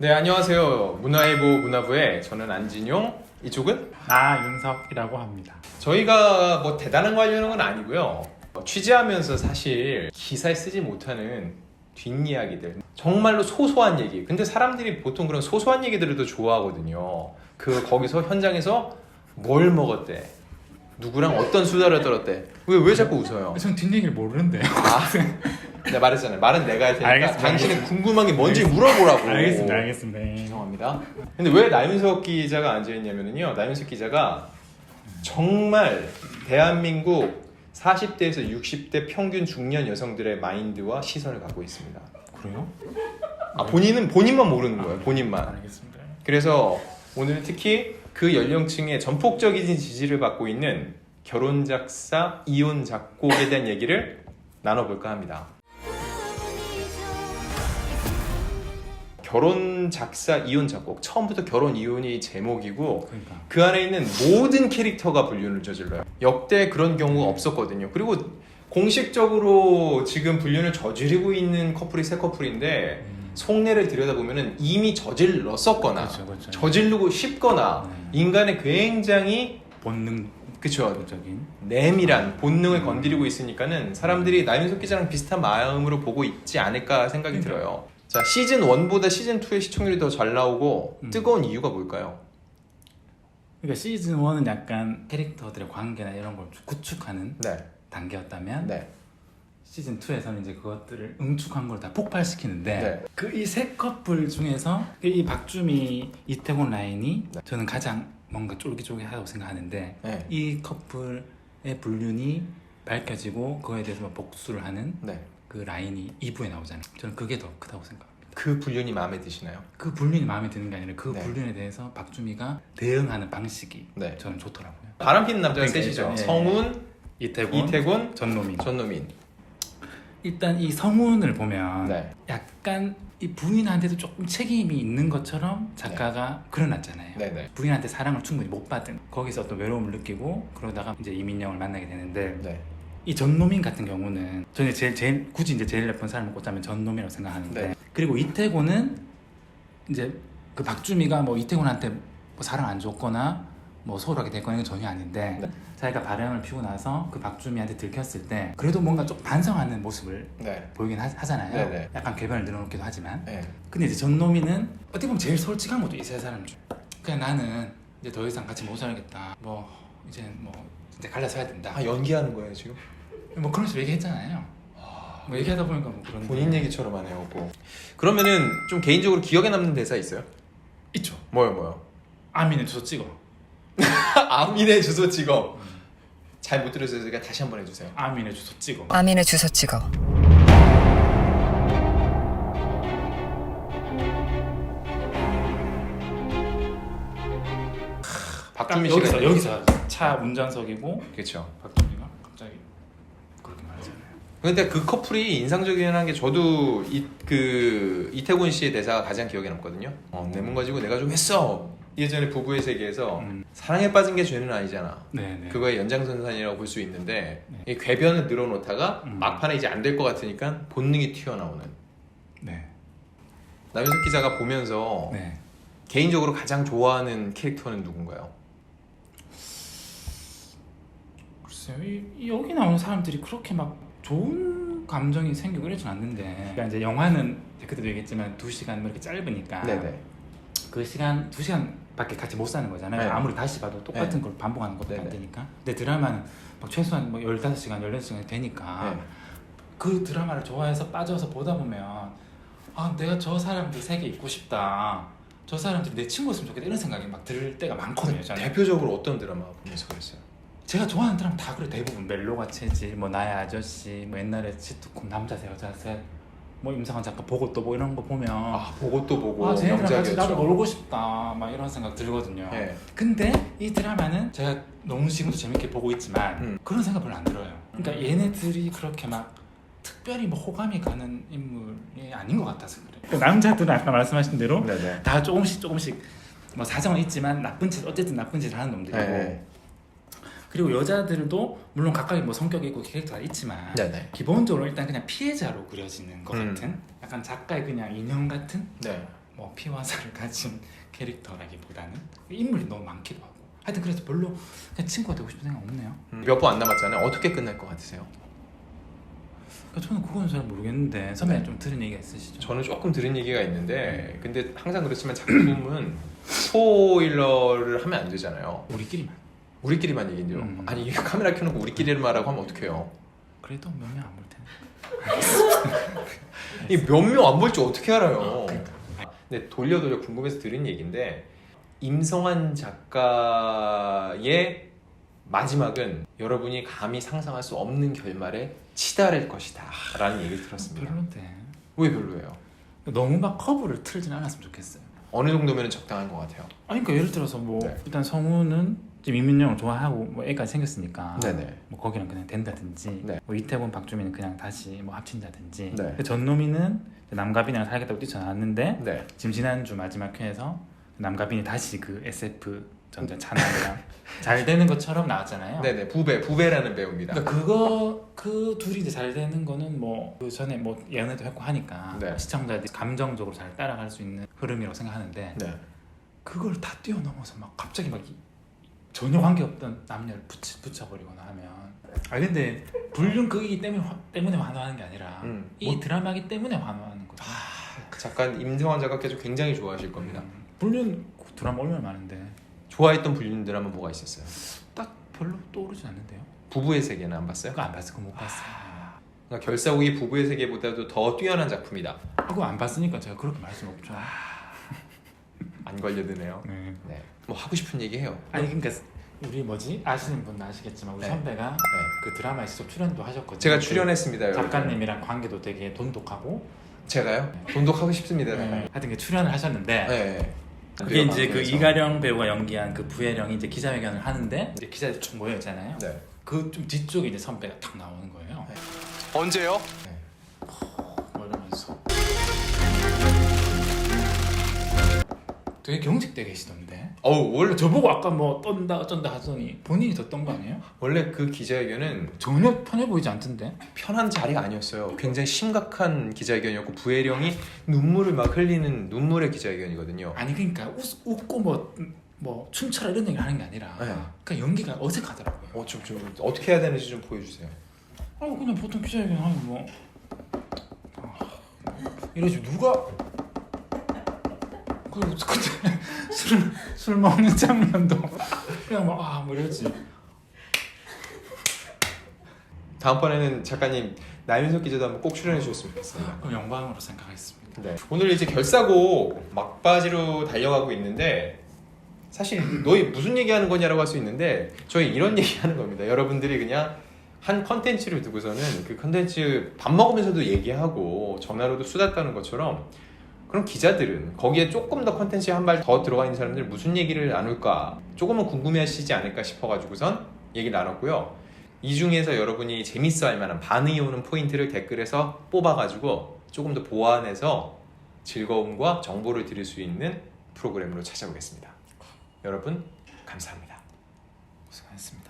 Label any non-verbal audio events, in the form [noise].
네, 안녕하세요. 문화일보 문화부의 저는 안진용. 이쪽은 나윤석이라고 합니다. 저희가 뭐 대단한 거 하려는 건 아니고요. 취재하면서 사실 기사에 쓰지 못하는 뒷이야기들. 정말로 소소한 얘기. 근데 사람들이 보통 그런 소소한 얘기들을 더 좋아하거든요. 그 거기서 현장에서 뭘 먹었대. 누구랑 어떤 수다를 떨었대. 왜, 왜 자꾸 웃어요? 전 뒷얘기를 모르는데요. 아, [laughs] 내가 말했잖아요. 말은 내가 할 테니까 알겠습니다. 당신은 궁금한 게 뭔지 물어보라고. 알겠습니다, 알겠습니다. 네. 죄송합니다. 근데 왜 나윤석 기자가 앉아 있냐면요. 나윤석 기자가 정말 대한민국 40대에서 60대 평균 중년 여성들의 마인드와 시선을 갖고 있습니다. 그래요? 아, 본인은 본인만 모르는 거예요. 본인만. 알겠습니다. 그래서 오늘은 특히 그 연령층의 전폭적인 지지를 받고 있는 결혼 작사, 이혼 작곡에 대한 얘기를 나눠볼까 합니다. 결혼 작사, 이혼 작곡. 처음부터 결혼, 이혼이 제목이고 그러니까 그 안에 있는 모든 캐릭터가 불륜을 저질러요. 역대 그런 경우가 없었거든요. 그리고 공식적으로 지금 불륜을 저지르고 있는 커플이 세 커플인데 음, 속내를 들여다보면 이미 저질렀었거나 그렇죠, 그렇죠. 저지르고 싶거나 네. 인간의 굉장히 본능 그쵸 적인 내밀한 본능을 음. 건드리고 있으니까는 사람들이 나윤석 기자랑 비슷한 마음으로 보고 있지 않을까 생각이 그러니까. 들어요. 자 시즌 1보다 시즌 2의 시청률이 더 잘 나오고 음. 뜨거운 이유가 뭘까요? 그러니까 시즌 1은 약간 캐릭터들의 관계나 이런 걸 구축하는 네, 단계였다면 네, 시즌 2에서는 이제 그것들을 응축한 걸 다 폭발시키는데 네. 그이 세 커플 중에서 이 박주미 이태곤 라인이 네. 저는 가장 뭔가 쫄깃쫄깃하다고 생각하는데 네, 이 커플의 불륜이 밝혀지고 그거에 대해서 막 복수를 하는 네. 그 라인이 2부에 나오잖아요. 저는 그게 더 크다고 생각합니다. 그 불륜이 마음에 드시나요? 그 불륜이 마음에 드는 게 아니라 그 네. 불륜에 대해서 박주미가 대응하는 방식이 네. 저는 좋더라고요. 바람 피는 남자가 그러니까 셋이죠. 예. 성훈, 이태곤, 이태곤, 전노민. 전노민. 일단 이 성훈을 보면 네, 약간 이 부인한테도 조금 책임이 있는 것처럼 작가가 그려놨잖아요. 네, 네, 부인한테 사랑을 충분히 못 받은 거기서 어떤 외로움을 느끼고 그러다가 이제 이민영을 만나게 되는데 네, 이 전노민 같은 경우는 저는 제일, 제일 굳이 이제 제일 예쁜 사람을 꼽자면 전노민이라고 생각하는데 네. 그리고 이태곤은 이제 그 박주미가 뭐 이태곤한테 뭐 사랑 안 줬거나 뭐 소홀하게 됐거나 이건 전혀 아닌데 네. 자기가 바람을 피고 나서 그 박주미한테 들켰을 때 그래도 뭔가 좀 반성하는 모습을 네, 보이긴 하, 하잖아요. 네, 네. 약간 궤변을 늘어놓기도 하지만 네. 근데 이제 전노민은 어떻게 보면 제일 솔직한 것도 이 세 사람 중 그냥 나는 이제 더 이상 같이 못 살겠다 뭐 이제 뭐 이제 갈라서야 된다 아 연기하는 거예요 지금? 뭐 그런 식으로 얘기했잖아요 뭐 얘기하다 보니까 뭐 그런 본인 얘기처럼 하네요. 뭐. 그러면은 좀 개인적으로 기억에 남는 대사 있어요? 있죠 뭐요, 뭐요? 아미는 주소 찍어 [laughs] 아민의 주소 찍어. 잘못 들어서 제가 다시 한번 해주세요. 아미네 주소 찍어 아민의 주소 찍어. 딱 박주미 씨가 여기서 여기서 차 운전석이고 그렇죠. 박주미가 갑자기 그렇게 말하잖아요 근데 그 커플이 인상적이긴 게 저도 이, 그 이태곤 씨의 대사가 가장 기억에 남거든요. 어, 내 몸 가지고 내가 좀 했어. 예전에 부부의 세계에서 음. 사랑에 빠진 게 죄는 아니잖아. 네네 그거의 연장선상이라고 볼 수 있는데 네. 이 궤변을 늘어놓다가 음. 막판에 이제 안 될 것 같으니까 본능이 튀어나오는 네. 남윤석 기자가 보면서 네. 개인적으로 가장 좋아하는 캐릭터는 누군가요? 글쎄요 이, 이 여기 나오는 사람들이 그렇게 막 좋은 감정이 생기고 이러진 않는데 그러니까 이제 영화는 그때도 얘기했지만 두 시간 뭐 이렇게 짧으니까 네네. 그 시간 두 시간밖에 같이 못 사는 거잖아요. 네. 아무리 다시 봐도 똑같은 네. 걸 반복하는 것도 안. 되니까. 근데 드라마는 막 최소한 뭐 15시간, 16시간 되니까 네. 그 드라마를 좋아해서 빠져서 보다 보면 아 내가 저 사람들 세계 있고 싶다. 저 사람들이 내 친구였으면 좋겠다 이런 생각이 막 들 때가 많거든요. 저는. 대표적으로 어떤 드라마 보면서 그랬어요? 제가 좋아하는 드라마 다 그래 대부분 멜로가 체질, 뭐 나의 아저씨, 뭐 옛날에 시트콤 남자 셋 여자 셋, 뭐 임상환 작가 보고 또 뭐 이런 거 보면 아 보고 또 보고 아, 쟤네랑 같이 나도. 놀고 싶다 막 이런 생각 들거든요. 예. 근데 이 드라마는 제가 너무 지금도 재밌게 보고 있지만 음. 그런 생각 별로 안 들어요. 그러니까 얘네들이 그렇게 막 특별히 뭐 호감이 가는 인물이 아닌 것 같아서 그래. 그 남자들은 아까 말씀하신 대로 네네. 다 조금씩 조금씩 뭐 사정은 있지만 나쁜 짓 어쨌든 나쁜 짓을 하는 놈들이고 네. 그리고 여자들도 물론 각각의 뭐 성격이 있고 캐릭터가 있지만 네네. 기본적으로 일단 그냥 피해자로 그려지는 것 음. 같은 약간 작가의 그냥 인형 같은 네. 뭐 피와 살을 [laughs] 가진 캐릭터라기보다는 인물이 너무 많기도 하고 하여튼 그래서 별로 그냥 친구가 되고 싶은 생각 없네요. 몇 번 안 남았잖아요. 어떻게 끝날 것 같으세요? 그러니까 저는 그건 잘 모르겠는데 선배 네. 좀 들은 얘기가 있으시죠? 저는 조금 들은 얘기가 있는데 근데 항상 그렇지만 작품은 [clears throat] 스포일러를 하면 안 되잖아요. 우리끼리만. 우리끼리만 얘기인데요. 음. 아니 이게 카메라 켜놓고 우리끼리 말하고 하면 어떡해요? 그래도 몇 명 안 볼 텐데. [laughs] 이 몇 명 안 볼지 어떻게 알아요? 그러니까. 근데 돌려 돌려 궁금해서 들은 얘기인데 임성환 작가의 마지막은 여러분이 감히 상상할 수 없는 결말에 치달을 것이다 라는 얘기를 들었습니다. 별론데. 왜 별로예요? 너무 막 커브를 틀진 않았으면 좋겠어요. 어느 정도면 적당한 것 같아요. 아니 그러니까 예를 들어서 뭐 네. 일단 성우는 지금 이민영을 좋아하고 뭐 애까지 생겼으니까 네네. 뭐 거기랑 그냥 된다든지 네. 뭐 이태원 박주민은 그냥 다시 뭐 합친다든지 네. 전노미는 남가빈이랑 살겠다고 뛰쳐나왔는데 네. 지금 지난주 마지막 회에서 남가빈이 다시 그 SF 전자 찬원이랑 [laughs] 잘 되는 것처럼 나왔잖아요. 네네. 부배, 부배라는 배우입니다. 그러니까 그거 그 둘이 이제 잘 되는 거는 뭐 그 전에 뭐 연애도 했고 하니까 네. 시청자들이 감정적으로 잘 따라갈 수 있는 흐름이라고 생각하는데 네. 그걸 다 뛰어넘어서 막 갑자기 막 이- 전혀 관계없던 남녀를 붙여, 붙여버리거나 하면 아 근데 불륜 그이기 때문에 화, 때문에 환호하는 게 아니라 음. 이 뭐- 드라마기 때문에 환호하는 거죠. 작가 임성환 작가께서 굉장히 좋아하실 겁니다. 음, 불륜 드라마 얼마나 많은데 좋아했던 불륜 드라마 뭐가 있었어요? 딱 별로 떠오르진 않는데요. 부부의 세계는 안 봤어요? 그거 안 봤어, 그거 못 봤어. 그러니까 결사후기 부부의 세계보다도 더 뛰어난 작품이다. 아, 그거 안 봤으니까 제가 그렇게 말씀 없죠. 안 걸려드네요. 네. 네. 뭐 하고 싶은 얘기 해요. 아니 그러니까 우리 뭐지 아시는 분 아시겠지만 우리 네. 선배가 네. 그 드라마에 직접 출연도 하셨거든요. 제가 그 출연했습니다. 여러분. 작가님이랑 관계도 되게 돈독하고 제가요? 돈독하고 싶습니다. 네. 네. 하여튼 그 출연을 하셨는데 네. 그게 이제 그. 이가령 배우가 연기한 그 부혜령이 이제 기자회견을 하는데 이제 기자들 쭉 모여 있잖아요. 네. 그 좀 뒤쪽에 이제 선배가 탁 나오는 거예요. 네. 언제요? 뭐 이러면서 되게 경직돼 계시던데. 어우 원래 저보고 아까 뭐 떤다 어쩐다 하더니 본인이 더 떤 거 아니에요? 원래 그 기자회견은 전혀 편해 보이지 않던데. 편한 자리가 아니었어요. 굉장히 심각한 기자회견이었고 부혜령이 눈물을 막 흘리는 눈물의 기자회견이거든요. 아니 그러니까 웃, 웃고 뭐, 뭐 춤춰라 이런 얘기를 하는 게 아니라 네. 그러니까 연기가 어색하더라고요. 어, 좀, 좀 어떻게 해야 되는지 좀 보여주세요. 아 그냥 보통 기자회견 하면 뭐 아, 이러지 누가 그 그때 [laughs] 술, 술 먹는 장면도 그냥 막 아 뭐 이러지 다음번에는 작가님 나윤석 기자도 한번 꼭 출연해 주셨으면 좋겠습니다. 그럼 영광으로 생각하겠습니다. 네. 오늘 이제 결사고 막바지로 달려가고 있는데 사실 너희 무슨 얘기하는 거냐라고 할 수 있는데 저희 이런 [laughs] 얘기하는 겁니다. 여러분들이 그냥 한 컨텐츠를 두고서는 그 컨텐츠 밥 먹으면서도 얘기하고 전화로도 수다 떠는 것처럼 그럼 기자들은 거기에 조금 더 컨텐츠에 한 발 더 들어가 있는 사람들 무슨 얘기를 나눌까 조금은 궁금해하시지 않을까 싶어가지고선 얘기를 나눴고요. 이 중에서 여러분이 재밌어 할 만한 반응이 오는 포인트를 댓글에서 뽑아가지고 조금 더 보완해서 즐거움과 정보를 드릴 수 있는 프로그램으로 찾아오겠습니다. 여러분 감사합니다. 고생하셨습니다.